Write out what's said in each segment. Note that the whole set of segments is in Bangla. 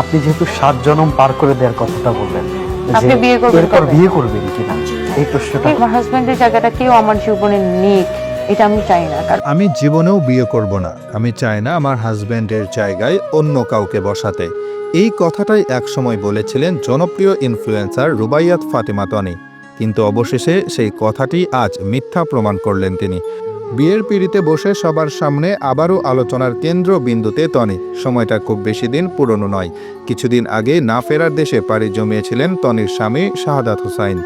আপনি যেহেতু সাত জনম পার করে দেওয়ার কথাটা বললেন আপনি বিয়ে করবেন এরপর বিয়ে করবেন কিনা? এই প্রশ্নটা আমার হাজবেন্ডের জায়গাটা কেউ আমার জীবনে নিক? এটা আমি চাই না কারণ আমি জীবনেও বিয়ে করব না। আমি চাই না আমার হাজব্যান্ডের জায়গায় অন্য কাউকে বসাতে। এই কথাটাই একসময় বলেছিলেন জনপ্রিয় ইনফ্লুয়েন্সার রুবাইয়াত ফাতেমা তনি। কিন্তু অবশেষে সেই কথাটি আজ মিথ্যা প্রমাণ করলেন তিনি। বিয়ের পিড়িতে বসে সবার সামনে আবারও আলোচনার কেন্দ্রবিন্দুতে তনি। সময়টা খুব বেশি দিন পুরনো নয়। কিছুদিন আগে না ফেরার দেশে পাড়ি জমিয়েছিলেন তনির স্বামী শাহাদাত হুসাইন।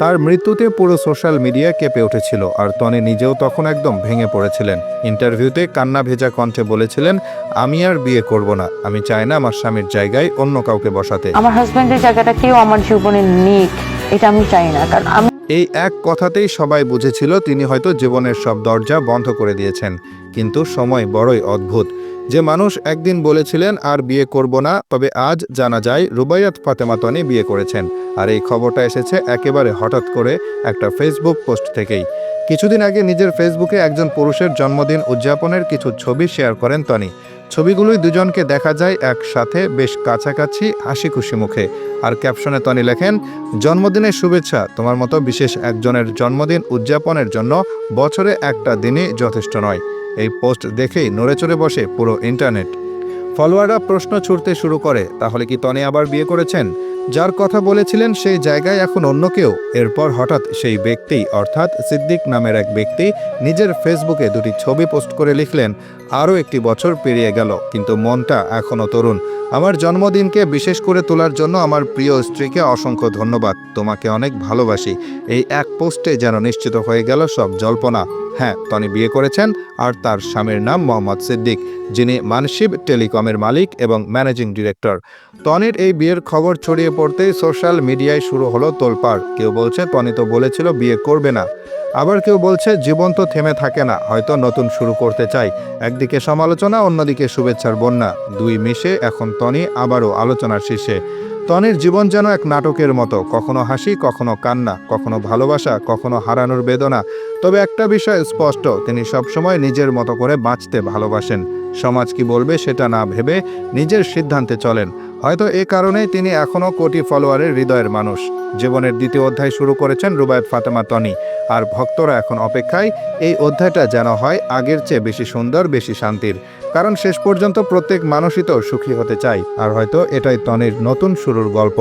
তার মৃত্যুতে পুরো সোশ্যাল মিডিয়া কেঁপে উঠেছিল আর তনি নিজেও তখন একদম ভেঙে পড়েছিলেন। ইন্টারভিউতে কান্না ভেজা কণ্ঠে বলেছিলেন, আমি আর বিয়ে করব না। আমি চাই না আমার স্বামীর জায়গায় অন্য কাউকে বসাতে। আমার হাজবেন্ডের জায়গাটা কেউ আমার জীবনে নিক, এটা আমি চাই না। কারণ আমি এই এক কথাতেই সবাই বুঝেছিল তিনি হয়তো জীবনের সব দরজা বন্ধ করে দিয়েছেন। কিন্তু সময় বড়ই অদ্ভুত। যে মানুষ একদিন বলেছিলেন, আর বিয়ে করব না। তবে আজ জানা যায়, রুবাইয়াত ফাতেমা তনি বিয়ে করেছেন। আর এই খবরটা এসেছে একেবারে হঠাৎ করে একটা ফেসবুক পোস্ট থেকেই। কিছুদিন আগে নিজের ফেসবুকে একজন পুরুষের জন্মদিন উদযাপনের কিছু ছবি শেয়ার করেন তনি। ছবিগুলোই দুজনকে দেখা যায় একসাথে, বেশ কাছাকাছি হাসি খুশি মুখে। আর ক্যাপশনে তনি লেখেন, জন্মদিনের শুভেচ্ছা তোমার মতো বিশেষ একজনের জন্মদিন উদযাপনের জন্য বছরে একটা দিনই যথেষ্ট নয়। এই পোস্ট দেখেই নড়ে চড়ে বসে পুরো ইন্টারনেট। ফলোয়াররা প্রশ্ন ছুড়তে শুরু করে, তাহলে কি তনি আবার বিয়ে করেছেন? যার কথা বলেছিলেন সেই জায়গায় এখন অন্য কেউ। এরপর হঠাৎ সেই ব্যক্তি, অর্থাৎ সিদ্দিক নামের এক ব্যক্তি, নিজের ফেসবুকে দুটি ছবি পোস্ট করে লিখলেন, আরও একটি বছর পেরিয়ে গেল, কিন্তু মনটা এখনও তরুণ। আমার জন্মদিনকে বিশেষ করে তোলার জন্য আমার প্রিয় স্ত্রীকে অসংখ্য ধন্যবাদ। তোমাকে অনেক ভালোবাসি। এই এক পোস্টে যেন নিশ্চিত হয়ে গেল সব জল্পনা। হ্যাঁ তনি বিয়ে করেছেন আর তার স্বামীর নাম মোহাম্মদ সিদ্দিক, যিনি মানসিব টেলিকমের মালিক এবং ম্যানেজিং ডিরেক্টর। তনির এই বিয়ের খবর ছড়িয়ে পড়তেই সোশ্যাল মিডিয়ায় শুরু হলো তোলপাড়। কেউ বলছে তনি তো বলেছিল বিয়ে করবে না। আবার কেউ বলছে, জীবন তো থেমে থাকে না, হয়তো নতুন শুরু করতে চাই। একদিকে সমালোচনা, অন্যদিকে শুভেচ্ছার বন্যা। দুই মিশে এখন তনি আবারও আলোচনার শীর্ষে। তনির জীবন যেন এক নাটকের মতো, কখনো হাসি, কখনো কান্না, কখনো ভালোবাসা, কখনো হারানোর বেদনা। তবে একটা বিষয় স্পষ্ট, তিনি সবসময় নিজের মতো করে বাঁচতে ভালোবাসেন। সমাজ কি বলবে সেটা না ভেবে নিজের সিদ্ধান্তে চলেন। হয়তো এ কারণেই তিনি এখনও কোটি ফলোয়ারের হৃদয়ের মানুষ। জীবনের দ্বিতীয় অধ্যায় শুরু করেছেন রুবায়ত ফাতেমা তনি, আর ভক্তরা এখন অপেক্ষায় এই অধ্যায়টা যেন হয় আগের চেয়ে বেশি সুন্দর, বেশি শান্তির। কারণ শেষ পর্যন্ত প্রত্যেক মানুষই তো সুখী হতে চায়, আর হয়তো এটাই তনির নতুন শুরুর গল্প।